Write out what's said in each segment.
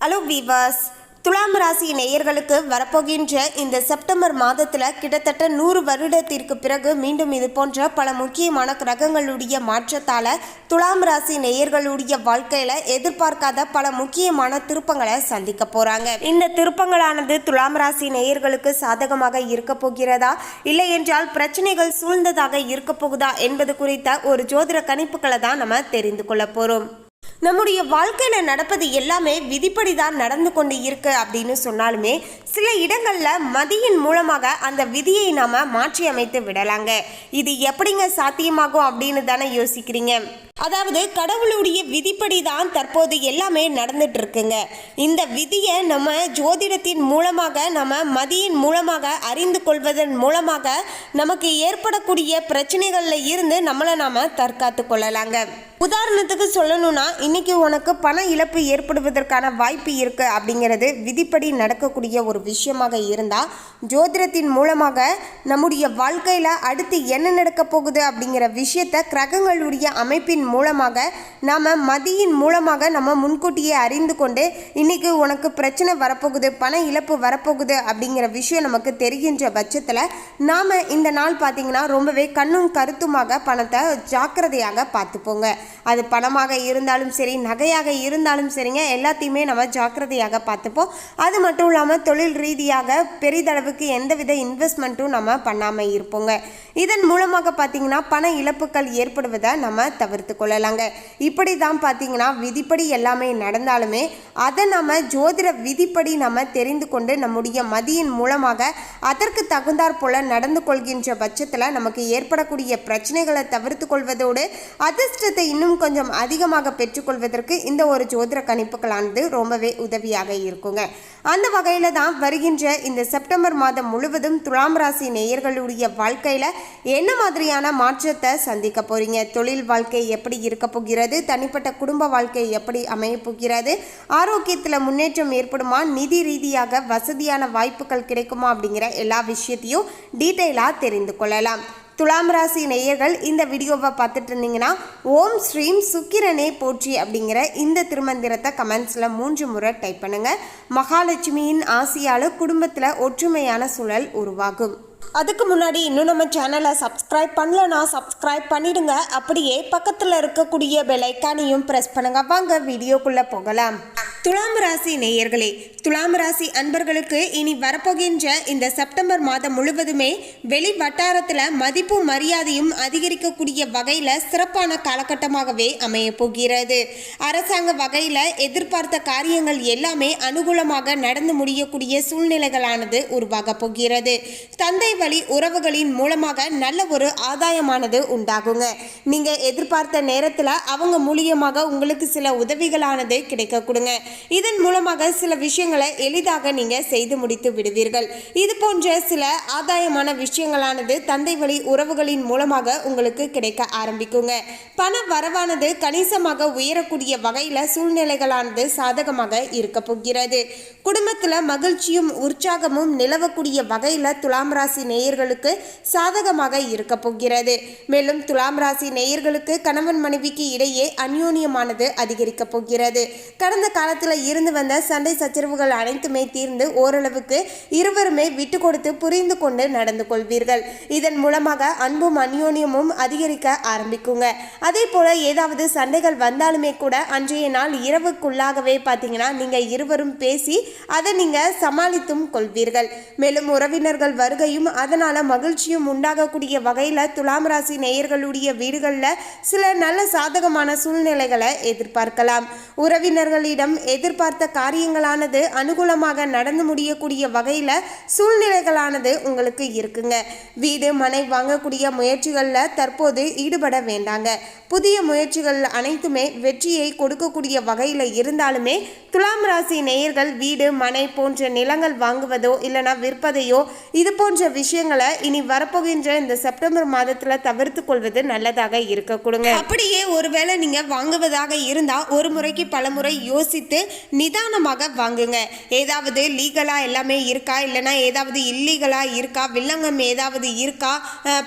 Hello வீவாஸ் துலாம் ராசி நேயர்களுக்கு வரப்போகின்ற இந்த செப்டம்பர் மாதத்தில் கிட்டத்தட்ட நூறு வருடத்திற்கு பிறகு மீண்டும் இது போன்ற பல முக்கியமான கிரகங்களுடைய மாற்றத்தால் துலாம் ராசி நேயர்களுடைய வாழ்க்கையில் எதிர்பார்க்காத பல முக்கியமான திருப்பங்களை சந்திக்க போகிறாங்க இந்த திருப்பங்களானது துலாம் ராசி நேயர்களுக்கு சாதகமாக இருக்க போகிறதா? இல்லை என்றால் பிரச்சனைகள் சூழ்ந்ததாக இருக்க போகுதா என்பது குறித்த ஒரு ஜோதிட கணிப்புகளை தான் நம்ம தெரிந்து கொள்ள போகிறோம் நம்முடைய வாழ்க்கையில் நடப்பது எல்லாமே விதிப்படி தான் நடந்து கொண்டு இருக்கு அப்படின்னு சொன்னாலுமே சில இடங்களில் மதியின் மூலமாக அந்த விதியை நாம் மாற்றி அமைத்து விடலாங்க. இது எப்படிங்க சாத்தியமாகும் அப்படின்னு தானே யோசிக்கிறீங்க. அதாவது கடவுளுடைய விதிப்படி தான் தற்போது எல்லாமே நடந்துட்டு இருக்குங்க இந்த விதியை நம்ம ஜோதிடத்தின் மூலமாக நம்ம மதியின் மூலமாக அறிந்து கொள்வதன் மூலமாக நமக்கு ஏற்படக்கூடிய பிரச்சனைகளில் இருந்து நம்மளை நாம் தற்காத்து கொள்ளலாங்க. உதாரணத்துக்கு சொல்லணும்னா இன்னைக்கு உனக்கு பண இழப்பு ஏற்படுவதற்கான வாய்ப்பு இருக்கு அப்படிங்கிறது விதிப்படி நடக்கக்கூடிய ஒரு விஷயமாக இருந்தால் ஜோதிடத்தின் மூலமாக நம்முடைய வாழ்க்கையில் அடுத்து என்ன நடக்க போகுது அப்படிங்கிற விஷயத்த கிரகங்களுடைய அமைப்பின் மூலமாக நாம் மதியின் மூலமாக நம்ம முன்கூட்டியே அறிந்து கொண்டு இன்றைக்கி உனக்கு பிரச்சனை வரப்போகுது பண இழப்பு வரப்போகுது அப்படிங்கிற விஷயம் நமக்கு தெரிகின்ற பட்சத்தில் நாம் இந்த நாள் பார்த்தீங்கன்னா ரொம்பவே கண்ணும் கருத்துமாக பணத்தை ஜாக்கிரதையாக பார்த்துப்போங்க. அது பணமாக இருந்தாலும் சரி நகையாக இருந்தாலும் சரிங்க எல்லாத்தையுமே நம்ம ஜாக்கிரதையாக பார்த்துப்போம். அது மட்டும் இல்லாமல் தொழில் ரீதியாக பெரிதளவுக்கு எந்தவித இன்வெஸ்ட்மெண்ட்டும் நம்ம பண்ணாமல் இருப்போங்க. இதன் மூலமாக பார்த்தீங்கன்னா பண இழப்புகள் ஏற்படுவதை நம்ம தவிர்த்து கொள்ளலாங்க. இப்படி தான் பார்த்தீங்கன்னா விதிப்படி எல்லாமே நடந்தாலுமே அதை நம்ம ஜோதிட விதிப்படி நம்ம தெரிந்து கொண்டு நம்முடைய மதியின் மூலமாக அதற்கு தகுந்தாற் போல நடந்து கொள்கின்ற பட்சத்தில் நமக்கு ஏற்படக்கூடிய பிரச்சனைகளை தவிர்த்து கொள்வதோடு அதிர்ஷ்டத்தை இன்னும் கொஞ்சம் அதிகமாக பெற்றுக்கொள்வதற்கு இந்த ஒரு ஜோதிட கணிப்புகளானது ரொம்பவே உதவியாக இருக்குங்க. அந்த வகையில் தான் வருகின்ற இந்த செப்டம்பர் மாதம் முழுவதும் துலாம் ராசி நேயர்களுடைய வாழ்க்கையில் என்ன மாதிரியான மாற்றத்தை சந்திக்க போறீங்க? தொழில் வாழ்க்கை எப்படி இருக்க போகிறது? தனிப்பட்ட குடும்ப வாழ்க்கை எப்படி அமைய போகிறது? ஆரோக்கியத்தில் முன்னேற்றம் ஏற்படுமா? நிதி ரீதியாக வசதியான வாய்ப்புகள் கிடைக்குமா? அப்படிங்கிற எல்லா விஷயத்தையும் டீட்டெயிலாக தெரிந்து கொள்ளலாம். துலாம் ராசி நேயர்கள் இந்த வீடியோவை பார்த்துட்டு இருந்தீங்கன்னா ஓம் ஸ்ரீம் சுக்கிரனே போற்றி அப்படிங்கிற இந்த திருமந்திரத்தை கமெண்ட்ஸில் மூன்று முறை டைப் பண்ணுங்கள் மகாலட்சுமியின் ஆசையால் குடும்பத்தில் ஒற்றுமையான சூழல் உருவாகும். அதுக்கு முன்னாடி இன்னும் நம்ம சேனலை சப்ஸ்கிரைப் பண்ணலன்னா சப்ஸ்கிரைப் பண்ணிடுங்க. அப்படியே பக்கத்தில் இருக்கக்கூடிய பெலைக்கானையும் ப்ரெஸ் பண்ணுங்கள் வாங்க வீடியோக்குள்ளே போகலாம். துலாம் ராசி நேயர்களே துலாம் ராசி அன்பர்களுக்கு இனி வரப்போகின்ற இந்த செப்டம்பர் மாதம் முழுவதுமே வெளி வட்டாரத்தில் மதிப்பும் மரியாதையும் அதிகரிக்கக்கூடிய வகையில் சிறப்பான காலகட்டமாகவே அமைய போகிறது. அரசாங்க வகையில் எதிர்பார்த்த காரியங்கள் எல்லாமே அனுகூலமாக நடந்து முடியக்கூடிய சூழ்நிலைகளானது உருவாக போகிறது. தந்தை வழி உறவுகளின் மூலமாக நல்ல ஒரு ஆதாயமானது உண்டாகுங்க. நீங்கள் எதிர்பார்த்த நேரத்தில் அவங்க மூலியமாக உங்களுக்கு சில உதவிகளானது கிடைக்க கொடுங்க. இதன் மூலமாக சில விஷயங்களை எளிதாக நீங்கள் செய்து முடித்து விடுவீர்கள். இது போன்ற சில ஆதாயமான விஷயங்களானது தந்தை வழி உறவுகளின் மூலமாக உங்களுக்கு கிடைக்க ஆரம்பிக்குங்க. பண வரவானது கணிசமாக உயரக்கூடிய வகையில் சூழ்நிலைகளானது சாதகமாக இருக்க போகிறது. குடும்பத்தில் மகிழ்ச்சியும் உற்சாகமும் நிலவக்கூடிய வகையில் துலாம் ராசி நேயர்களுக்கு சாதகமாக இருக்க போகிறது. மேலும் துலாம் ராசி நேயர்களுக்கு கணவன் மனைவிக்கு இடையே அந்யோன்யமானது அதிகரிக்க போகிறது. கடந்த காலத்தில் இருந்து வந்த சண்டை சச்சரவுகள் அனைத்துமே தீர்ந்து ஓரளவுக்கு இருவருமே விட்டு கொடுத்து புரிந்து கொண்டு நடந்து கொள்வீர்கள். இதன் மூலமாக அன்பும் அந்யோன்யமும் அதிகரிக்க ஆரம்பிக்குங்க. அதே போல ஏதாவது சண்டைகள் வந்தாலுமே கூட அன்றைய நாள் இரவுக்குள்ளாகவே பார்த்தீங்கன்னா நீங்கள் இருவரும் பேசி அதை நீங்கள் சமாளித்தும் கொள்வீர்கள். மேலும் உறவினர்கள் வருகையும் அதனால் மகிழ்ச்சியும் உண்டாகக்கூடிய வகையில் துலாம் ராசி நேயர்களுடைய வீடுகளில் சில நல்ல சாதகமான சூழ்நிலைகளை எதிர்பார்க்கலாம். உறவினர்களிடம் எதிர்பார்த்த காரியங்களானது அனுகூலமாக நடந்து முடியக்கூடிய வகையில் சூழ்நிலைகளானது உங்களுக்கு இருக்குங்க. வீடு மனை வாங்கக்கூடிய முயற்சிகளில் தற்போது ஈடுபட வேண்டாங்க. புதிய முயற்சிகள் அனைத்துமே வெற்றியை கொடுக்கக்கூடிய வகையில் இருந்தாலுமே துலாம் ராசி நேயர்கள் வீடு மனை போன்ற நிலங்கள் வாங்குவதோ இல்லைனா விற்பதையோ இது போன்ற விஷயங்களை இனி வரப்போகின்ற இந்த செப்டம்பர் மாதத்தில் தவிர்த்து கொள்வது நல்லதாக இருக்க கொடுங்க. அப்படியே ஒருவேளை நீங்கள் வாங்குவதாக இருந்தால் ஒரு முறைக்கு பல முறை யோசித்து நிதானமாக வாங்குங்க. ஏதாவது லீகலாக எல்லாமே இருக்கா? இல்லைனா ஏதாவது இல்லீகலாக இருக்கா? வில்லங்கம் ஏதாவது இருக்கா?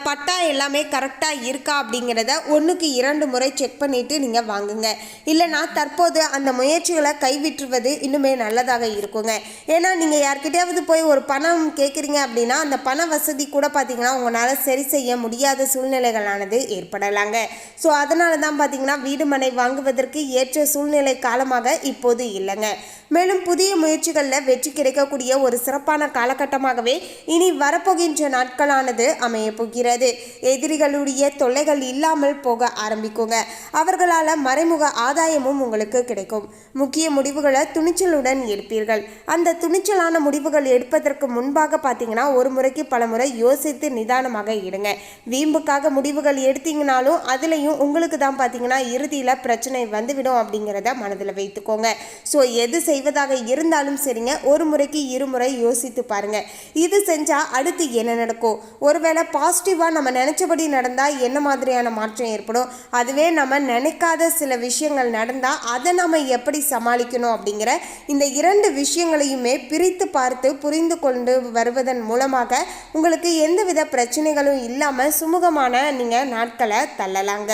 பட்டா எல்லாமே கரெக்டாக இருக்கா அப்படிங்கிறத ஒன்றுக்கு இரண்டு முறை செக் பண்ணிவிட்டு நீங்கள் வாங்குங்க. இல்லைனா தற்போது அந்த முயற்சிகளை கைவிட்டுருவது இன்னுமே நல்லதாக இருக்குங்க. ஏன்னா நீங்கள் யார்கிட்டயாவது போய் ஒரு பணம் கேட்குறீங்க அப்படின்னா அந்த பண வசதி கூட பார்த்தீங்கன்னா உங்களால் சரி செய்ய முடியாத சூழ்நிலைகளானது ஏற்படலாங்க. ஸோ அதனால தான் பார்த்தீங்கன்னா வீடு மனை வாங்குவதற்கு ஏற்ற சூழ்நிலை காலமாக இப்போது இல்லைங்க. மேலும் புதிய முயற்சிகளில் வெற்றி கிடைக்கக்கூடிய ஒரு சிறப்பான காலகட்டமாகவே இனி வரப்போகின்ற நாட்களானது அமைய போகிறது. எதிரிகளுடைய தொல்லைகள் இல்லாமல் போக ஆரம்பிக்குங்க. அவர்களால் மறைமுக ஆதாயமும் உங்களுக்கு கிடைக்கும். முக்கிய முடிவுகளை துணிச்சலுடன் எடுப்பீர்கள். அந்த துணிச்சலான முடிவுகள் எடுப்பதற்கு முன்பாக பார்த்தீங்கன்னா ஒரு முறைக்கு பல முறை யோசித்து நிதானமாக எடுங்க வீம்புக்காக முடிவுகள் எடுத்தீங்கனாலும் அதுலேயும் உங்களுக்கு தான் பார்த்தீங்கன்னா இறுதியில் பிரச்சனை வந்துவிடும் அப்படிங்கிறத மனதில் வைத்துக்கோங்க. ஸோ எது செய்வதாக இருந்தாலும் சரிங்க. ஒரு முறைக்கு இருமுறை யோசித்து பாருங்கள் இது செஞ்சால் அடுத்து என்ன நடக்கும்? ஒருவேளை பாசிட்டிவாக நம்ம நினச்சபடி நடந்தால் என்ன மாதிரியான மாற்றம் ஏற்படும்? அதுவே நம்ம நினைக்காத சில விஷயங்கள் நடந்தால் அதை நம்ம எப்படி சமாளிக்கணும் அப்படிங்கிற இந்த இரண்டு விஷயங்களையுமே பிரித்து பார்த்து புரிந்து கொண்டு வருவதன் மூலமாக உங்களுக்கு எந்தவித பிரச்சனைகளும் இல்லாமல் சுமூகமான நீங்கள் நாட்களை தள்ளலாங்க.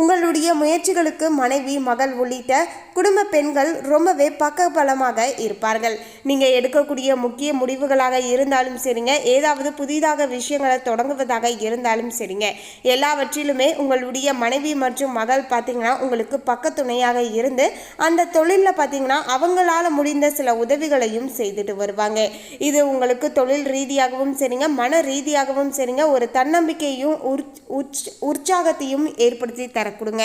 உங்களுடைய முயற்சிகளுக்கு மனைவி மகள் உள்ளிட்ட குடும்ப பெண்கள் ரொம்பவே பக்கபலமாக இருப்பார்கள். நீங்கள் எடுக்கக்கூடிய முக்கிய முடிவுகளாக இருந்தாலும் சரிங்க. ஏதாவது புதிதாக விஷயங்களை தொடங்குவதாக இருந்தாலும் சரிங்க. எல்லாவற்றிலுமே உங்களுடைய மனைவி மற்றும் மகள் பார்த்தீங்கன்னா உங்களுக்கு பக்கத்துணையாக இருந்து அந்த தொழிலில் பார்த்தீங்கன்னா அவங்களால முடிந்த சில உதவிகளையும் செய்துட்டு வருவாங்க. இது உங்களுக்கு தொழில் ரீதியாகவும் சரிங்க. மன ரீதியாகவும் சரிங்க. ஒரு தன்னம்பிக்கையும் உற்சாகத்தையும் ஏற்படுத்தி தரக்கூடுங்க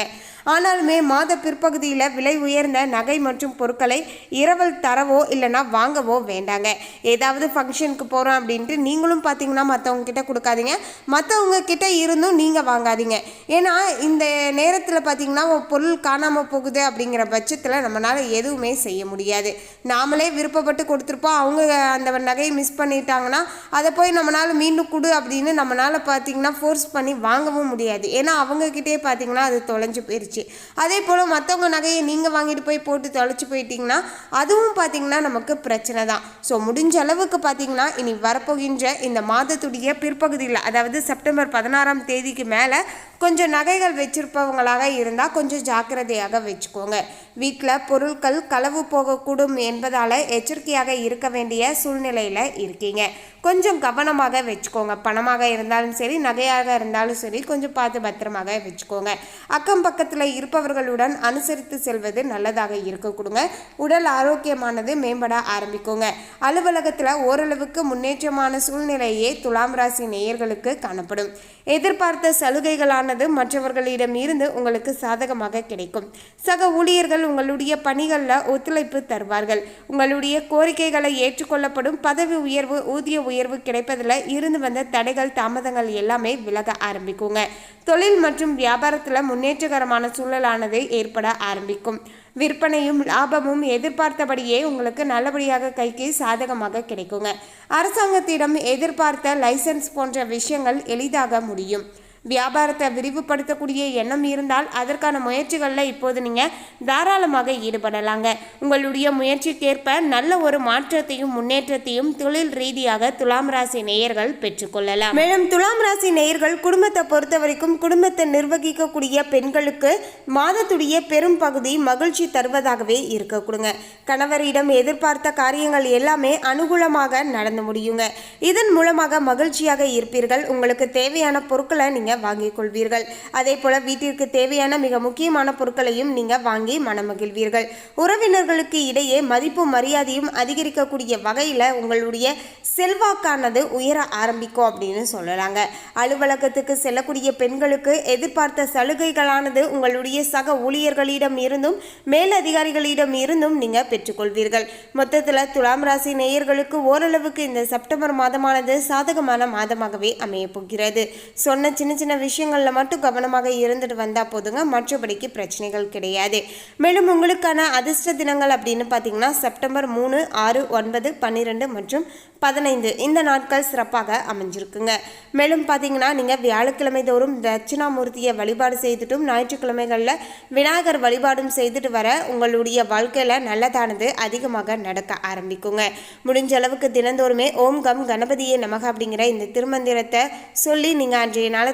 ஆனாலுமே மாத பிற்பகுதியில் விலை உயர் சேர்ந்த நகை மற்றும் பொருட்களை இரவல் தரவோ இல்லைன்னா வாங்கவோ வேண்டாங்க. ஏதாவது ஃபங்க்ஷனுக்கு போகிறோம் அப்படின்ட்டு நீங்களும் பார்த்தீங்கன்னா மற்றவங்க கிட்ட கொடுக்காதீங்க. மற்றவங்க கிட்ட இருந்தும் நீங்கள் வாங்காதீங்க. ஏன்னா இந்த நேரத்தில் பார்த்தீங்கன்னா ஒரு பொருள் காணாமல் போகுது அப்படிங்கிற பட்சத்தில் நம்மளால் எதுவுமே செய்ய முடியாது. நாமளே விருப்பப்பட்டு கொடுத்துருப்போம். அவங்க அந்த நகையை மிஸ் பண்ணிட்டாங்கன்னா அதை போய் நம்மளால் மீண்டும் கொடு அப்படின்னு நம்மளால் பார்த்தீங்கன்னா ஃபோர்ஸ் பண்ணி வாங்கவும் முடியாது. ஏன்னா அவங்கக்கிட்டே பார்த்தீங்கன்னா அது தொலைஞ்சு போயிடுச்சு அதே போல் மற்றவங்க நகையை நீங்கள் வாங்கிட்டு போய் போட்டு தொலைச்சி போயிட்டீங்கன்னா அதுவும் பார்த்தீங்கன்னா நமக்கு பிரச்சனை தான். ஸோ முடிஞ்ச அளவுக்கு பார்த்தீங்கன்னா இனி வரப்போகின்ற இந்த மாதத்துடைய பிற்பகுதியில் அதாவது செப்டம்பர் பதினாறாம் தேதிக்கு மேலே கொஞ்சம் நகைகள் வச்சிருப்பவங்களாக இருந்தால் கொஞ்சம் ஜாக்கிரதையாக வச்சுக்கோங்க. வீட்டில் பொருட்கள் களவு போகக்கூடும் என்பதால் எச்சரிக்கையாக இருக்க வேண்டிய சூழ்நிலையில் இருக்கீங்க. கொஞ்சம் கவனமாக வச்சுக்கோங்க. பணமாக இருந்தாலும் சரி நகையாக இருந்தாலும் சரி கொஞ்சம் பார்த்து பத்திரமாக வச்சுக்கோங்க. அக்கம் பக்கத்தில் இருப்பவர்களுடன் அனுசரித்து செல்வது நல்லதாக இருக்க கொடுங்க. உடல் ஆரோக்கியமானது மேம்பட ஆரம்பிக்குங்க. அலுவலகத்தில் ஓரளவுக்கு முன்னேற்றமான சூழ்நிலையே துலாம் ராசி நேயர்களுக்கு காணப்படும். எதிர்பார்த்த சலுகைகளானது மற்றவர்களிடம் இருந்து உங்களுக்கு சாதகமாக கிடைக்கும். சக ஊழியர்கள் உங்களுடைய பணிகளில் ஒத்துழைப்பு தருவார்கள். உங்களுடைய கோரிக்கைகளை ஏற்றுக்கொள்ளப்படும் பதவி உயர்வு ஊதிய உயர்வு கிடைப்பதில் இருந்து வந்த தடைகள் தாமதங்கள் எல்லாமே விலக ஆரம்பிக்குங்க. தொழில் மற்றும் வியாபாரத்தில் முன்னேற்றகரமான சூழலானது ஏற்பட ஆரம்பிக்கும். விற்பனையும் லாபமும் எதிர்பார்த்தபடியே உங்களுக்கு நல்லபடியாக கைக்கு சாதகமாக கிடைக்குங்க. அரசாங்கத்திடம் எதிர்பார்த்த லைசென்ஸ் போன்ற விஷயங்கள் எளிதாக முடியும். வியாபாரத்தை விரிவுபடுத்தக்கூடிய எண்ணம் இருந்தால் அதற்கான முயற்சிகளில் இப்போது நீங்கள் தாராளமாக ஈடுபடலாங்க. உங்களுடைய முயற்சிக்கேற்ப நல்ல ஒரு மாற்றத்தையும் முன்னேற்றத்தையும் தொழில் ரீதியாக துலாம் ராசி நேயர்கள் பெற்றுக்கொள்ளலாம். மேலும் துலாம் ராசி நேயர்கள் குடும்பத்தை பொறுத்த வரைக்கும் குடும்பத்தை நிர்வகிக்கக்கூடிய பெண்களுக்கு மாதத்துடைய பெரும் பகுதி மகிழ்ச்சி தருவதாகவே இருக்க கொடுங்க கணவரிடம் எதிர்பார்த்த காரியங்கள் எல்லாமே அனுகூலமாக நடந்து முடியுங்க. இதன் மூலமாக மகிழ்ச்சியாக இருப்பீர்கள். உங்களுக்கு தேவையான பொருட்களை நீங்கள் வாங்கிக் கொள்வீர்கள். அதே போல வீட்டிற்கு தேவையான மிக முக்கியமான பொருட்களையும் நீங்கள் வாங்கி மனமகிழ்வீர்கள். உறவினர்களுக்கு இடையே மதிப்பு மரியாதையும் அதிகரிக்கக்கூடிய வகையில் உங்களுடைய செல்வாக்கானது உயர ஆரம்பிக்கும் அப்படின்னு சொல்லலாங்க. அலுவலகத்துக்கு செல்லக்கூடிய பெண்களுக்கு எதிர்பார்த்த சலுகைகளானது உங்களுடைய சக ஊழியர்களிடம் இருந்தும் மேலதிகாரிகளிடம் இருந்தும் நீங்கள் பெற்றுக்கொள்வீர்கள். மொத்தத்தில் துலாம் ராசி நேயர்களுக்கு ஓரளவுக்கு இந்த செப்டம்பர் மாதமானது சாதகமான மாதமாகவே அமைய போகிறது. சொன்ன சின்ன சின்ன விஷயங்களில் மட்டும் கவனமாக இருந்துட்டு வந்தால் போதுங்க. மற்றபடிக்கு பிரச்சனைகள் கிடையாது. மேலும் உங்களுக்கான அதிர்ஷ்ட தினங்கள் அப்படின்னு பார்த்தீங்கன்னா செப்டம்பர் மூணு ஆறு ஒன்பது பன்னிரெண்டு மற்றும் பதினைந்து இந்த நாட்கள் சிறப்பாக அமைஞ்சிருக்குங்க. மேலும் பார்த்தீங்கன்னா நீங்கள் வியாழக்கிழமை தோறும் தட்சிணாமூர்த்தியை வழிபாடு செய்துட்டும் ஞாயிற்றுக்கிழமைகளில் விநாயகர் வழிபாடும் செய்துட்டு வர உங்களுடைய வாழ்க்கையில் நல்லதானது அதிகமாக நடக்க ஆரம்பிக்குங்க. முடிஞ்ச அளவுக்கு தினந்தோறுமே ஓம் கம் கணபதியே நமக அப்படிங்கிற இந்த திருமந்திரத்தை சொல்லி நீங்கள் அன்றைய நாளை